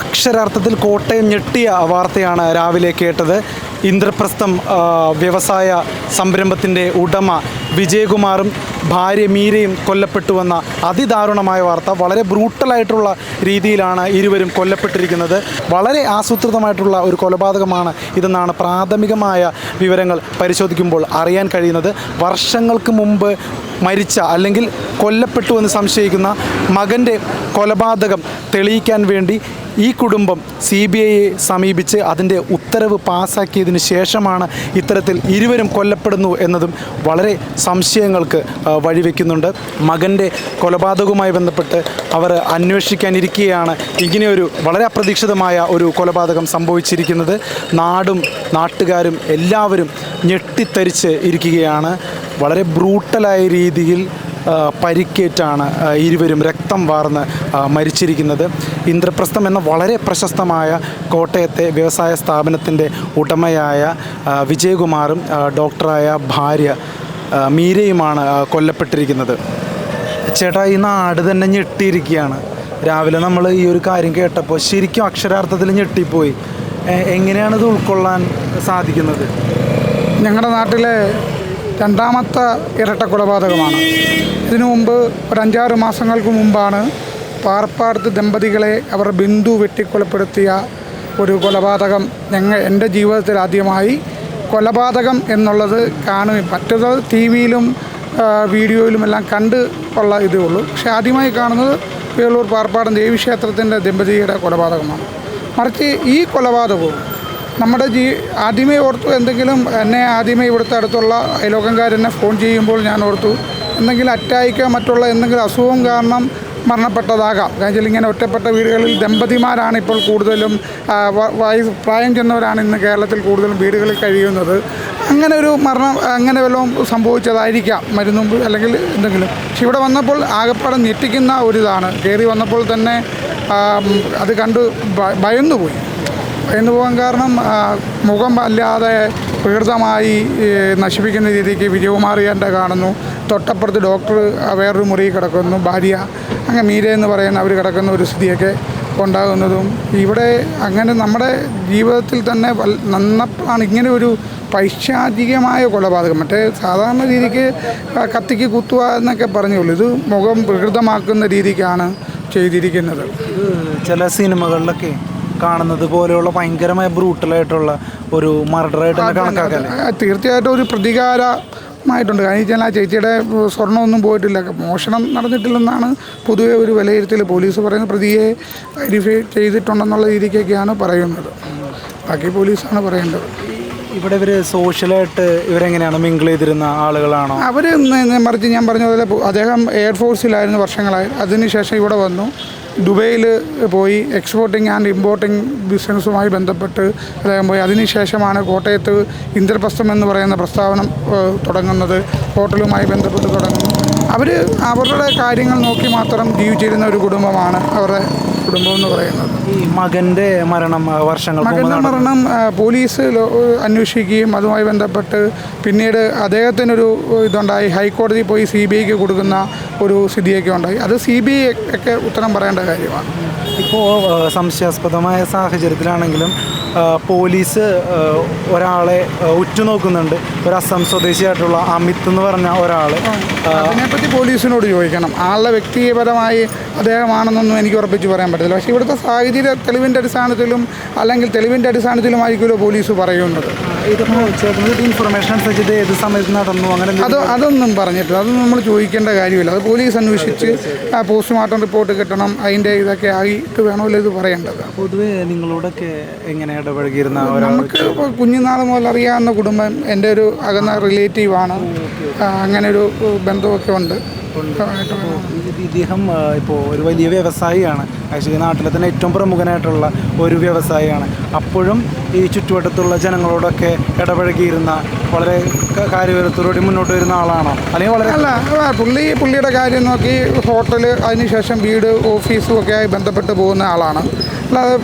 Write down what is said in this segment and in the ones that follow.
അക്ഷരാർത്ഥത്തിൽ കോട്ടയം ഞെട്ടിയ വാർത്തയാണ് രാവിലെ കേട്ടത്. ഇന്ദ്രപ്രസ്ഥം വ്യവസായ സംരംഭത്തിന്റെ ഉടമ വിജയകുമാറും ഭാര്യ മീരയും കൊല്ലപ്പെട്ടുവെന്ന അതിദാരുണമായ വാർത്ത. വളരെ ബ്രൂട്ടലായിട്ടുള്ള രീതിയിലാണ് ഇരുവരും കൊല്ലപ്പെട്ടിരിക്കുന്നത്. വളരെ ആസൂത്രിതമായിട്ടുള്ള ഒരു കൊലപാതകമാണ് ഇതെന്നാണ് പ്രാഥമികമായ വിവരങ്ങൾ പരിശോധിക്കുമ്പോൾ അറിയാൻ കഴിയുന്നത്. വർഷങ്ങൾക്ക് മുമ്പ് മരിച്ച അല്ലെങ്കിൽ കൊല്ലപ്പെട്ടു എന്ന് സംശയിക്കുന്ന മകന്റെ കൊലപാതകം തെളിയിക്കാൻ വേണ്ടി ഈ കുടുംബം സി ബി ഐയെ സമീപിച്ച് അതിന്റെ ഉത്തരവ് പാസ്സാക്കിയതിന് ശേഷമാണ് ഇത്തരത്തിൽ ഇരുവരും കൊല്ലപ്പെടുന്നു എന്നതും വളരെ സംശയങ്ങൾക്ക് വഴിവെക്കുന്നുണ്ട്. മകന്റെ കൊലപാതകവുമായി ബന്ധപ്പെട്ട് അവർ അന്വേഷിക്കാനിരിക്കുകയാണ് ഇങ്ങനെയൊരു വളരെ അപ്രതീക്ഷിതമായ ഒരു കൊലപാതകം സംഭവിച്ചിരിക്കുന്നത്. നാടും നാട്ടുകാരും എല്ലാവരും ഞെട്ടിത്തരിച്ച് ഇരിക്കുകയാണ്. വളരെ ബ്രൂട്ടലായ രീതിയിൽ പരിക്കേറ്റാണ് ഇരുവരും രക്തം വാർന്ന് മരിച്ചിരിക്കുന്നത്. ഇന്ദ്രപ്രസ്ഥം എന്ന വളരെ പ്രശസ്തമായ കോട്ടയത്തെ വ്യവസായ സ്ഥാപനത്തിന്റെ ഉടമയായ വിജയകുമാറും ഡോക്ടറായ ഭാര്യ മീരയുമാണ് കൊല്ലപ്പെട്ടിരിക്കുന്നത്. ചേട്ടാ ഈ നാട് തന്നെ ഞെട്ടിയിരിക്കുകയാണ്. രാവിലെ നമ്മൾ ഈ ഒരു കാര്യം കേട്ടപ്പോൾ ശരിക്കും അക്ഷരാർത്ഥത്തിൽ ഞെട്ടിപ്പോയി. എങ്ങനെയാണ് ഇത് ഉൾക്കൊള്ളാൻ സാധിക്കുന്നത്? ഞങ്ങളുടെ നാട്ടിലെ രണ്ടാമത്തെ ഇരട്ട കൊലപാതകമാണ് ഇതിനു മുമ്പ് ഒരു അഞ്ചാറ് മാസങ്ങൾക്ക് മുമ്പാണ് പാർപ്പാടത്ത് ദമ്പതികളെ അവർ ബിന്ദു വെട്ടിക്കൊലപ്പെടുത്തിയ ഒരു കൊലപാതകം ഞങ്ങൾ എന്റെ ജീവിതത്തിൽ ആദ്യമായി. കൊലപാതകം എന്നുള്ളത് കാണും. മറ്റത് ടി വിയിലും വീഡിയോയിലുമെല്ലാം കണ്ട് ഉള്ള ഇതേ ഉള്ളൂ. പക്ഷേ ആദ്യമായി കാണുന്നത് വേളൂർ പാർപ്പാടം ദേവീക്ഷേത്രത്തിന്റെ ദമ്പതിയുടെ കൊലപാതകമാണ്. മറിച്ച് ഈ കൊലപാതകവും നമ്മുടെ ജീ ആദ്യമേ ഓർത്തു എന്തെങ്കിലും എന്നെ ആദ്യമേ ഇവിടുത്തെ അടുത്തുള്ള അയലോകംകാരെന്നെ ഫോൺ ചെയ്യുമ്പോൾ ഞാൻ ഓർത്തു എന്തെങ്കിലും അറ്റായിക്കോ മറ്റുള്ള എന്തെങ്കിലും അസുഖം കാരണം മരണപ്പെട്ടതാകാം. കാരണം ഇങ്ങനെ ഒറ്റപ്പെട്ട വീടുകളിൽ ദമ്പതിമാരാണ് ഇപ്പോൾ കൂടുതലും വയസ്സ് പ്രായം ചെന്നവരാണ് ഇന്ന് കേരളത്തിൽ കൂടുതലും വീടുകളിൽ കഴിയുന്നത്. അങ്ങനെ ഒരു മരണം അങ്ങനെ വല്ലതും സംഭവിച്ചതായിരിക്കാം. മരുന്നും അല്ലെങ്കിൽ എന്തെങ്കിലും. പക്ഷെ ഇവിടെ വന്നപ്പോൾ ആകപ്പാടെ ഞെട്ടിക്കുന്ന ഒരിതാണ്. കയറി വന്നപ്പോൾ തന്നെ അത് കണ്ട് ഭയന്നുപോയി. ഭയന്നു പോകാൻ കാരണം മുഖം അല്ലാതെ പ്രകൃതമായി നശിപ്പിക്കുന്ന രീതിക്ക് വിജയകുമാറിയാന്റെ കാണുന്നു. തൊട്ടപ്പുറത്ത് ഡോക്ടർ വേറൊരു മുറി കിടക്കുന്നു. ഭാര്യ അങ്ങനെ മീര എന്ന് പറയുന്ന അവർ കിടക്കുന്ന ഒരു സ്ഥിതിയൊക്കെ ഉണ്ടാകുന്നതും ഇവിടെ അങ്ങനെ നമ്മുടെ ജീവിതത്തിൽ തന്നെ നന്നപ്പോഴാണ് ഇങ്ങനെ ഒരു പൈശാചികമായ കൊലപാതകം. മറ്റേ സാധാരണ രീതിക്ക് കത്തിക്ക് കുത്തുക എന്നൊക്കെ പറഞ്ഞുള്ളൂ. ഇത് മുഖം പ്രകൃതമാക്കുന്ന രീതിക്കാണ് ചെയ്തിരിക്കുന്നത്. ചില സിനിമകളിലൊക്കെ കാണുന്നത് പോലെയുള്ള ഭയങ്കരമായ ബ്രൂട്ടലായിട്ടുള്ള ഒരു മർഡറായിട്ട് ആ, തീർച്ചയായിട്ടും ഒരു പ്രതികാരമായിട്ടുണ്ട് കാരണം വെച്ചാൽ ആ ചേച്ചിയുടെ സ്വർണമൊന്നും പോയിട്ടില്ല. മോഷണം നടന്നിട്ടില്ലെന്നാണ് പൊതുവെ ഒരു വിലയിരുത്തൽ പോലീസ് പറയുന്ന പ്രതിയെ ഐഡന്റിഫൈ ചെയ്തിട്ടുണ്ടെന്നുള്ള രീതിക്കൊക്കെയാണ് പറയുന്നത്. ബാക്കി പോലീസാണ് പറയേണ്ടത്. ഇവിടെ ഇവർ സോഷ്യലായിട്ട് ഇവരെങ്ങനെയാണ് മിങ്കിൾ ചെയ്തിരുന്ന ആളുകളാണോ? അവർ മറിച്ച് ഞാൻ പറഞ്ഞതുപോലെ പോലെ അദ്ദേഹം എയർഫോഴ്സിലായിരുന്നു വർഷങ്ങളായി. അതിനുശേഷം ഇവിടെ വന്നു. ദുബൈയിൽ പോയി എക്സ്പോർട്ടിങ് ആൻഡ് ഇമ്പോർട്ടിങ് ബിസിനസ്സുമായി ബന്ധപ്പെട്ട് അദ്ദേഹം പോയി. അതിനുശേഷമാണ് കോട്ടയത്ത് ഇന്ദ്രപ്രസ്ഥം എന്ന് പറയുന്ന പ്രസ്താവന തുടങ്ങുന്നത്. ഹോട്ടലുമായി ബന്ധപ്പെട്ട് തുടങ്ങുന്നു അവർ അവരുടെ കാര്യങ്ങൾ നോക്കി മാത്രം ജീവിച്ചിരുന്ന ഒരു കുടുംബമാണ് അവരുടെ കുടുംബം എന്ന് പറയുന്നത്. ഈ മകന്റെ മരണം വർഷങ്ങൾ മകന്റെ മരണം പോലീസ് അന്വേഷിക്കുകയും അതുമായി ബന്ധപ്പെട്ട് പിന്നീട് അദ്ദേഹത്തിനൊരു ഇതുണ്ടായി. ഹൈക്കോടതി പോയി സി ബി ഐക്ക് കൊടുക്കുന്ന ഒരു സ്ഥിതിയൊക്കെ ഉണ്ടായി. അത് സി ബി ഐ ഒക്കെ ഉത്തരം പറയേണ്ട കാര്യമാണ്. ഇപ്പോൾ സംശയാസ്പദമായ സാഹചര്യത്തിലാണെങ്കിലും പോലീസ് ഒരാളെ ഉറ്റുനോക്കുന്നുണ്ട്. ഒരു അസം സ്വദേശിയായിട്ടുള്ള അമിത് എന്ന് പറഞ്ഞ ഒരാൾ അതിനെപ്പറ്റി പോലീസിനോട് ചോദിക്കണം. ആളുടെ വ്യക്തിപരമായി അദ്ദേഹമാണെന്നൊന്നും എനിക്ക് ഉറപ്പിച്ച് പറയാൻ പറ്റില്ല പക്ഷേ ഇവിടുത്തെ സാഹചര്യ തെളിവിന്റെ അടിസ്ഥാനത്തിലും അല്ലെങ്കിൽ തെളിവിന്റെ അടിസ്ഥാനത്തിലും ആയിരിക്കുമല്ലോ പോലീസ് പറയുന്നത്. ഇൻഫർമേഷൻ അനുസരിച്ച് ഏത് സമയത്ത് നടന്നു? അങ്ങനെ അത് അതൊന്നും പറഞ്ഞിട്ടില്ല. അതൊന്നും നമ്മൾ ചോദിക്കേണ്ട കാര്യമില്ല. അത് പോലീസ് അന്വേഷിച്ച് പോസ്റ്റ്മോർട്ടം റിപ്പോർട്ട് കിട്ടണം അതിന്റെ ഇതൊക്കെ ആയിട്ട് വേണമല്ലോ ഇത് പറയേണ്ടത്. പൊതുവേ നിങ്ങളോടൊക്കെ എങ്ങനെ ഇടപഴകിയിരുന്ന നമുക്ക് ഇപ്പോൾ കുഞ്ഞുനാൾ മുതൽ അറിയാവുന്ന കുടുംബം എന്റെ ഒരു അകന്ന റിലേറ്റീവാണ്. അങ്ങനെ ഒരു ബന്ധമൊക്കെ ഉണ്ട്. ഇദ്ദേഹം ഇപ്പോൾ ഒരു വലിയ വ്യവസായിയാണ്. ആക്ച്വലി നാട്ടിലെ തന്നെ ഏറ്റവും പ്രമുഖനായിട്ടുള്ള ഒരു വ്യവസായിയാണ്. അപ്പോഴും ഈ ചുറ്റുവട്ടത്തുള്ള ജനങ്ങളോടൊക്കെ ഇടപഴകിയിരുന്ന വളരെ കാര്യവരത്തോടുകൂടി മുന്നോട്ട് വരുന്ന ആളാണോ? അല്ലെങ്കിൽ വളരെ അല്ല പുള്ളി പുള്ളിയുടെ കാര്യം നോക്കി ഹോട്ടൽ അതിനുശേഷം വീട് ഓഫീസും ഒക്കെ ആയി ബന്ധപ്പെട്ട് പോകുന്ന ആളാണ്. അല്ലാതെ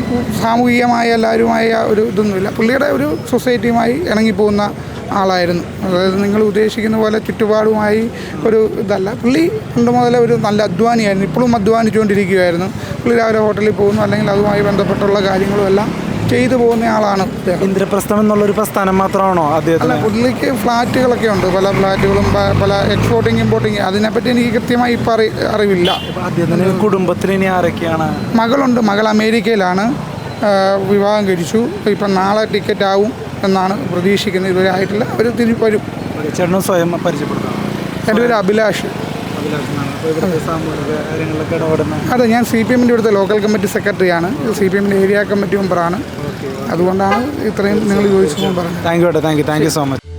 സാമൂഹികമായ എല്ലാവരുമായ ഒരു ഇതൊന്നുമില്ല. പുള്ളിയുടെ ഒരു സൊസൈറ്റിയുമായി ഇണങ്ങിപ്പോകുന്ന ആളായിരുന്നു. അതായത് നിങ്ങൾ ഉദ്ദേശിക്കുന്ന പോലെ ചുറ്റുപാടുമായി ഒരു ഇതല്ല. പുള്ളി പണ്ട് മുതലേ ഒരു നല്ല അധ്വാനിയായിരുന്നു. ഇപ്പോഴും അധ്വാനിച്ചുകൊണ്ടിരിക്കുകയായിരുന്നു. പുള്ളി രാവിലെ ഹോട്ടലിൽ പോകുന്നു. അല്ലെങ്കിൽ അതുമായി ബന്ധപ്പെട്ടുള്ള കാര്യങ്ങളും എല്ലാം ചെയ്തു പോകുന്ന ആളാണ് ഇന്ദ്രപ്രസ്ഥം എന്നുള്ളൊരു പ്രസ്ഥാനം മാത്രമാണോ അദ്ദേഹത്തിന്? പുള്ളിക്ക് ഫ്ലാറ്റുകളൊക്കെ ഉണ്ട്. പല ഫ്ലാറ്റുകളും പല എക്സ്പോർട്ടിങ് ഇമ്പോർട്ടിങ് അതിനെപ്പറ്റി എനിക്ക് കൃത്യമായി ഇപ്പം അറി അറിവില്ല. അദ്ദേഹത്തിന് കുടുംബത്തിന് ഇനി ആരൊക്കെയാണ്? മകളുണ്ട്. മകൾ അമേരിക്കയിലാണ്. വിവാഹം കഴിച്ചു. ഇപ്പം നാളെ ടിക്കറ്റ് ആവും എന്നാണ് പ്രതീക്ഷിക്കുന്നത്. ഇതുവരെ ആയിട്ടില്ല. അവർ തിരി വരും. ചേട്ടനും സ്വയം പരിചയപ്പെടുത്താം എന്റെ പേര് അഭിലാഷ്. അതെ ഞാൻ സി പി എമ്മിന്റെ ഇവിടുത്തെ ലോക്കൽ കമ്മിറ്റി സെക്രട്ടറിയാണ് സി പി എമ്മിന്റെ ഏരിയ കമ്മിറ്റി മെമ്പറാണ് അതുകൊണ്ടാണ് ഇത്രയും നിങ്ങൾ ചോദിച്ചു പറഞ്ഞത് thank you thank you thank you so much